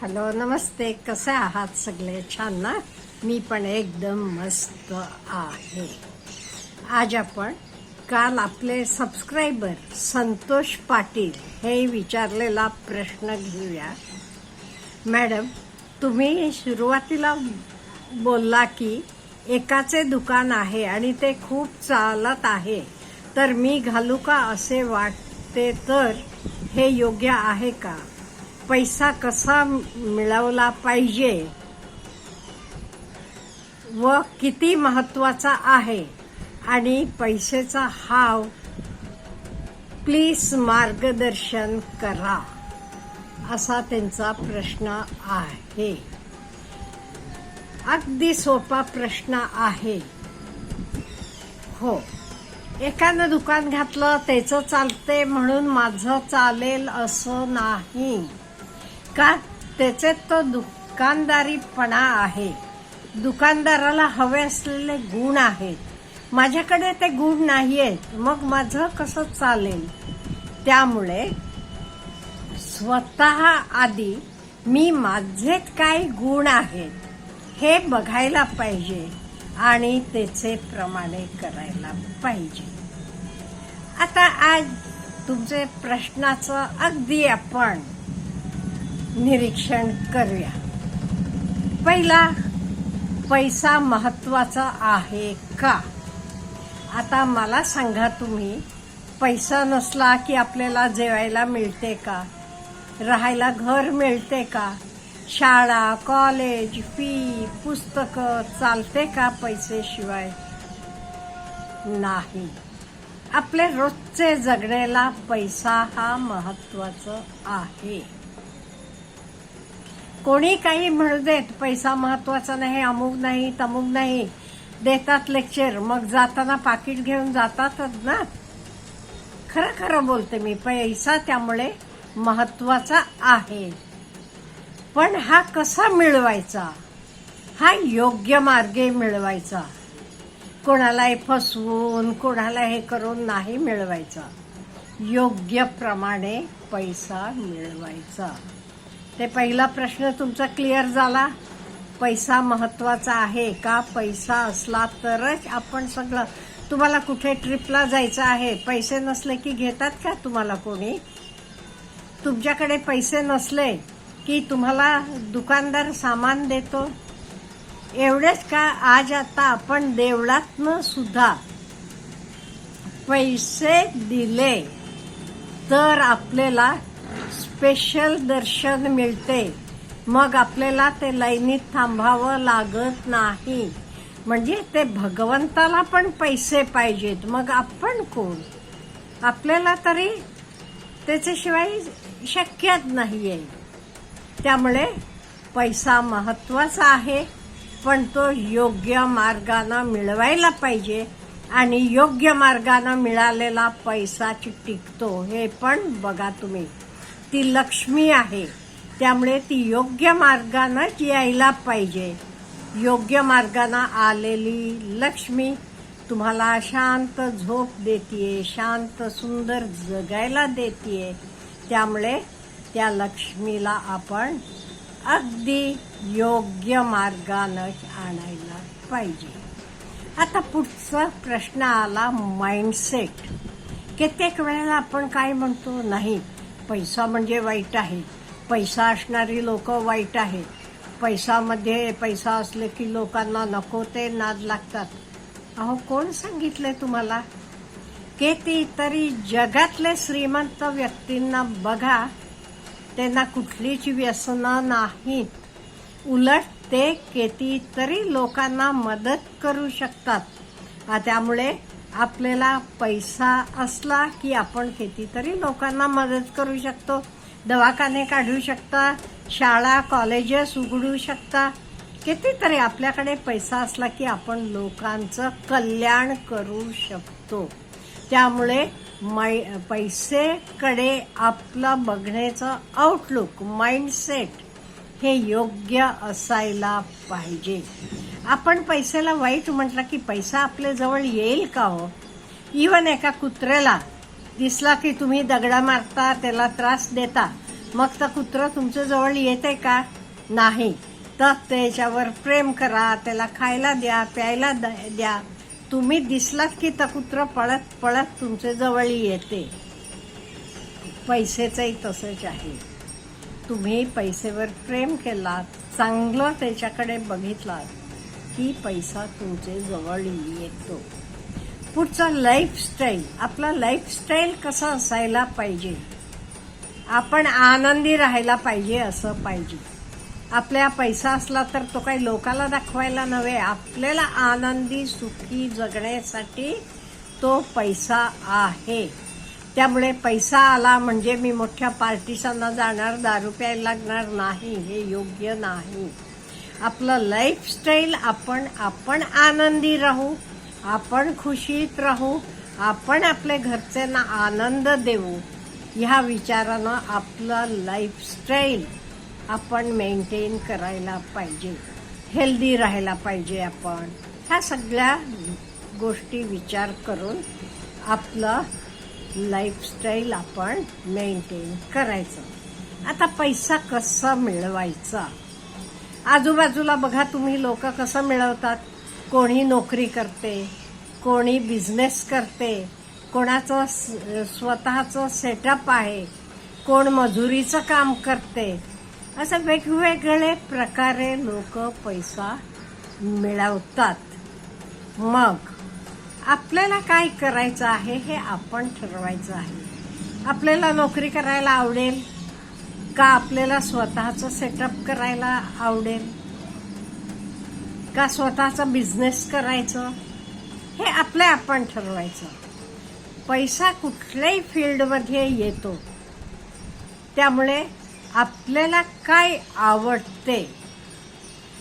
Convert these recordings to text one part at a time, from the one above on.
Hello नमस्ते कसे आहात सगळे छान ना मी पण एकदम मस्त आहे आज आपण काल आपले सबस्क्रायबर संतोष पाटील हे विचारलेला प्रश्न घेऊया मॅडम तुम्ही सुरुवातीला बोलला की एकाचे दुकान आहे आणि ते खूप चालत आहे तर मी घालू का असे वाटते तर हे योग्य आहे का पैसा कसा मिळवला पाहिजे व किती महत्त्वाचा आहे आणि पैशाचा हाव प्लीज मार्गदर्शन करा असा त्यांचा प्रश्न आहे. अगदी सोपा प्रश्न आहे. हो. एकानं दुकान घातलं त्याचं चालते म्हणून माझं चालेल असं नाही. का? त्याचे तो दुकानदारीपणा आहे. दुकानदाराला हवे असलेले गुण आहेत. माझ्याकडे ते गुण नाही आहेत मग माझं कसं चालेल? त्यामुळे स्वतः आधी मी माझे काय गुण आहेत हे बघायला पाहिजे. आणि त्याचे प्रमाणे करायला पाहिजे. आता आज तुमचे प्रश्नाचं अगदी आपण निरीक्षण करूया. पहिला पैसा महत्त्वाचा आहे का? आता मला सांगा तुम्ही पैसा नसला की आपल्याला जेवायला मिळते का? राहायला घर मिळते का? शाळा कॉलेज फी पुस्तकं चालते का पैसेशिवाय नाही. आपले रोजचे जगण्याला पैसा हा महत्त्वाचा आहे. कोणी काही म्हणू देत पैसा महत्त्वाचा नाही अमुक नाही तमुक नाही. देतात लेक्चर मग जाताना पाकिट घेऊन जातातच ना? खरं खरं बोलते मी पैसा त्यामुळे महत्त्वाचा आहे. पण हा कसा मिळवायचा? हा योग्य मार्गे मिळवायचा. कोणाला हे फसवून कोणाला हे करून नाही मिळवायचा. योग्य प्रमाणे पैसा मिळवायचा. ते पहिला प्रश्न तुमचा क्लिअर झाला? पैसा महत्त्वाचा आहे का? पैसा असला तरच आपण सगळं तुम्हाला कुठे ट्रिपला जायचं आहे? पैसे नसले की घेतात का तुम्हाला कोणी? तुमच्याकडे पैसे नसले की तुम्हाला दुकानदार सामान देतो. एवढेच का आज आता आपण देवळातनं सुद्धा पैसे दिले तर आपल्याला स्पेशल दर्शन मिळते. मग आपल्याला ते लाईनीत थांबावं लागत नाही. म्हणजे ते भगवंताला पण पैसे पाहिजेत. मग आपण कोण? आपल्याला तरी त्याच्याशिवाय शक्यच नाही आहे त्यामुळे पैसा महत्त्वाचा आहे पण तो योग्य मार्गानं मिळवायला पाहिजे आणि योग्य मार्गानं मिळालेला पैसा टिकतो हे पण बघा तुम्ही. ती लक्ष्मी आहे त्यामुळे ती योग्य मार्गानंच यायला पाहिजे. योग्य मार्गानं आलेली लक्ष्मी तुम्हाला शांत झोप देतीये शांत सुंदर जगायला देतीये. त्यामुळे त्या लक्ष्मीला आपण अगदी योग्य मार्गानंच आणायला पाहिजे. आता पुढचा प्रश्न आला माइंडसेट कित्येक वेळेला आपण काय म्हणतो नाही पैसा म्हणजे वाईट आहे. पैसा असणारी लोक वाईट आहेत. पैसामध्ये पैसा असले की लोकांना नको ते नाद लागतात. अहो कोण सांगितलंय तुम्हाला? कितीतरी तरी जगातले श्रीमंत व्यक्तींना बघा त्यांना कुठलीच व्यसनं नाहीत उलट ते कितीतरी लोकांना मदत करू शकतात. त्यामुळे आपल्याला पैसा असला की आपण कितीतरी लोकांना मदत करू शकतो. दवाखाने काढू शकता शाळा कॉलेजेस उघडू शकता. कितीतरी आपल्याकडे पैसा असला की आपण लोकांचं कल्याण करू शकतो. त्यामुळे माइ पैसेकडे आपलं बघण्याचं आउटलुक माइंडसेट हे योग्य असायला पाहिजे. आपण पैशाला वाईट म्हटलं की पैसा आपल्या जवळ येईल का हो? इवन एका कुत्र्याला दिसला की तुम्ही दगडा मारता त्याला त्रास देता मग तर कुत्रं तुमच्या जवळ येते का? नाही. तर त्याच्यावर प्रेम करा त्याला खायला द्या प्यायला द- द्या. तुम्ही दिसलात की तर कुत्रं पळत पळत तुमच्या जवळ येते. पैसेचंही तसंच आहे. तुम्ही पैसेवर प्रेम केलात चांगलं त्याच्याकडे बघितलात की पैसा तुमचे जवळ येतो. पुढचा लाईफस्टाईल आपला लाईफस्टाईल कसा असायला पाहिजे? आपण आनंदी राहायला पाहिजे असं पाहिजे. आपल्या पैसा असला तर तो काही लोकाला दाखवायला नव्हे. आपल्याला आनंदी सुखी जगण्यासाठी तो पैसा आहे. त्यामुळे पैसा आला म्हणजे मी मोठ्या पार्टीसांना जाणार दारू प्यायला लागणार नाही हे योग्य नाही. आपलं लाईफस्टाईल आपण आपण आनंदी राहू आपण खुशीत राहू आपण आपल्या घरच्यांना आनंद देऊ. ह्या विचारानं आपलं लाईफस्टाईल आपण मेंटेन करायला पाहिजे. हेल्दी राहायला पाहिजे आपण. ह्या सगळ्या गोष्टी विचार करून आपलं लाईफस्टाईल आपण मेंटेन करायचं. आता पैसा कसा मिळवायचा? आजूबाजूला बघा तुम्ही लोक कसं मिळवतात. कोणी नोकरी करते कोणी बिझनेस करते कोणाचं स्वतःचं सेटअप आहे कोण मजुरीचं काम करते असं वेगवेगळे प्रकारे लोक पैसा मिळवतात. मग आपल्याला काय करायचं आहे हे आपण ठरवायचं आहे. आपल्याला नोकरी करायला आवडेल का आपल्याला स्वतःचं सेटअप करायला आवडेल? का स्वतःचा बिझनेस करायचं? हे आपले आपण ठरवायचं. पैसा कुठल्याही फील्डमध्ये येतो. त्यामुळे आपल्याला काय आवडते?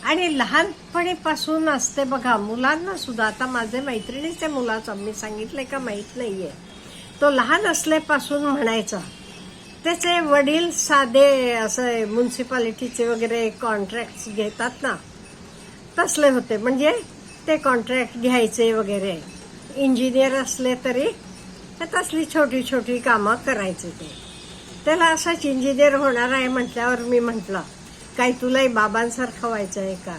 आणि लहानपणीपासून असते बघा मुलांना सुद्धा आता माझे मैत्रिणीचे मुलाचं मी सांगितलंय का माहीत नाही आहे तो लहान असल्यापासून म्हणायचा त्याचे वडील साधे असं म्युन्सिपालिटीचे वगैरे कॉन्ट्रॅक्ट घेतात ना तसले होते. म्हणजे ते कॉन्ट्रॅक्ट घ्यायचे वगैरे. इंजिनियर असले तरी तसली छोटी छोटी कामं करायचे ते. त्याला असंच इंजिनियर होणार आहे म्हटल्यावर मी म्हटलं काही तुलाही बाबांसारखं व्हायचं आहे का?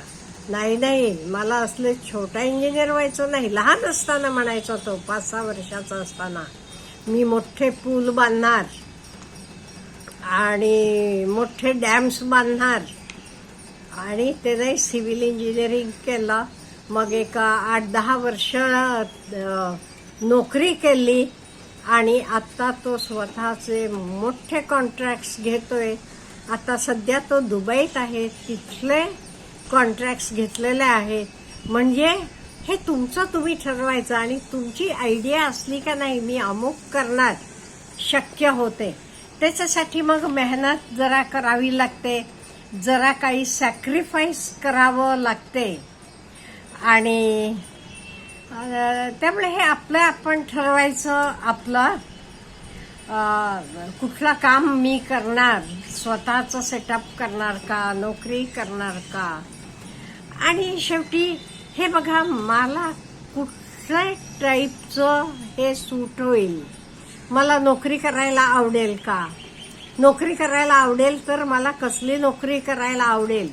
नाही नाही मला असले छोटा इंजिनियर व्हायचं नाही. लहान असताना म्हणायचा तो पाच सहा वर्षाचा असताना. मी मोठे पूल बांधणार आणि मोठे डॅम्स बांधणार. आणि त्याने सिव्हिल इंजिनिअरिंग केलं. मग एका आठ दहा वर्ष नोकरी केली. आणि आता तो स्वतःचे मोठे कॉन्ट्रॅक्ट्स घेतोय. आता सध्या तो दुबईत आहे. तिथले कॉन्ट्रॅक्ट्स घेतलेले आहेत म्हणजे हे तुमचं तुम्ही ठरवायचं आणि तुमची आयडिया असली का नाही मी अमुक करणार शक्य होते. त्याच्यासाठी मग मेहनत जरा करावी लागते. जरा काही सॅक्रिफाईस करावं लागते. आणि त्यामुळे हे आपलं आपण ठरवायचं आपलं. कुठलं काम मी करणार? स्वतःचं सेटअप करणार का? नोकरी करणार का? आणि शेवटी हे बघा मला कुठल्या टाईपचं हे सूट होईल. मला नोकरी करायला आवडेल का? नोकरी करायला आवडेल तर मला कसली नोकरी करायला आवडेल?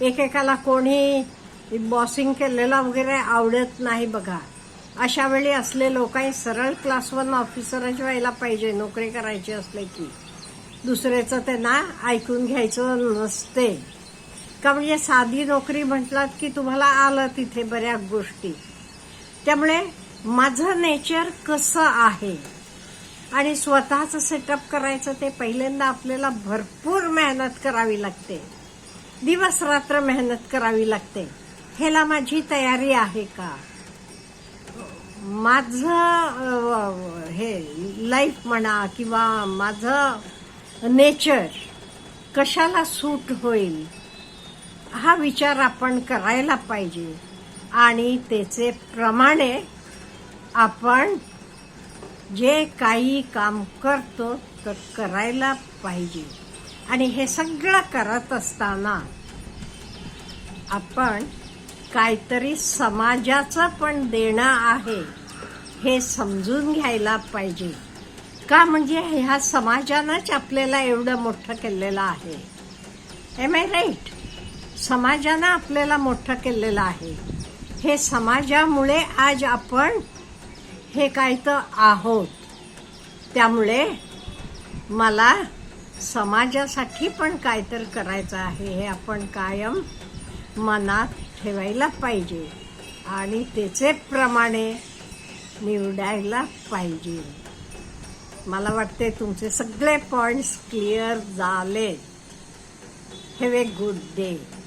एकेकाला कोणी बॉसिंग केलेलं वगैरे आवडत नाही बघा. अशा वेळी असले लोकांनी सरळ क्लास वन ऑफिसरच व्हायला पाहिजे नोकरी करायची असले की. दुसऱ्याचं त्यांना ऐकून घ्यायचं नसते. का म्हणजे साधी नोकरी म्हटलात की तुम्हाला आलं तिथे बऱ्याच गोष्टी. त्यामुळे माझं नेचर कसं आहे? आणि स्वतःचं सेटअप करायचं ते पहिल्यांदा आपल्याला भरपूर मेहनत करावी लागते. दिवस रात्र मेहनत करावी लागते. ह्याला माझी तयारी आहे का? माझं हे लाईफ म्हणा किंवा माझं नेचर कशाला सूट होईल हा विचार आपण करायला पाहिजे. आणि त्याचे प्रमाणे आपण जे काही काम करतो तर करायला पाहिजे. आणि हे सगळं करत असताना आपण काहीतरी समाजाचं पण देणं आहे. हे समजून घ्यायला पाहिजे. का म्हणजे ह्या समाजानंच आपल्याला एवढं मोठं केलेलं आहे? एम आय राईट समाजानं आपल्याला मोठं केलेलं आहे. हे समाजामुळे आज आपण हे काय तर आहोत. त्यामुळे मला समाजासाठी पण काहीतरी करायचं आहे. हे आपण कायम मनात ठेवायला पाहिजे. आणि त्याचे प्रमाणे निवडायला पाहिजे. मला वाटते तुमचे सगळे पॉईंट्स क्लिअर झाले हॅव ए गुड डे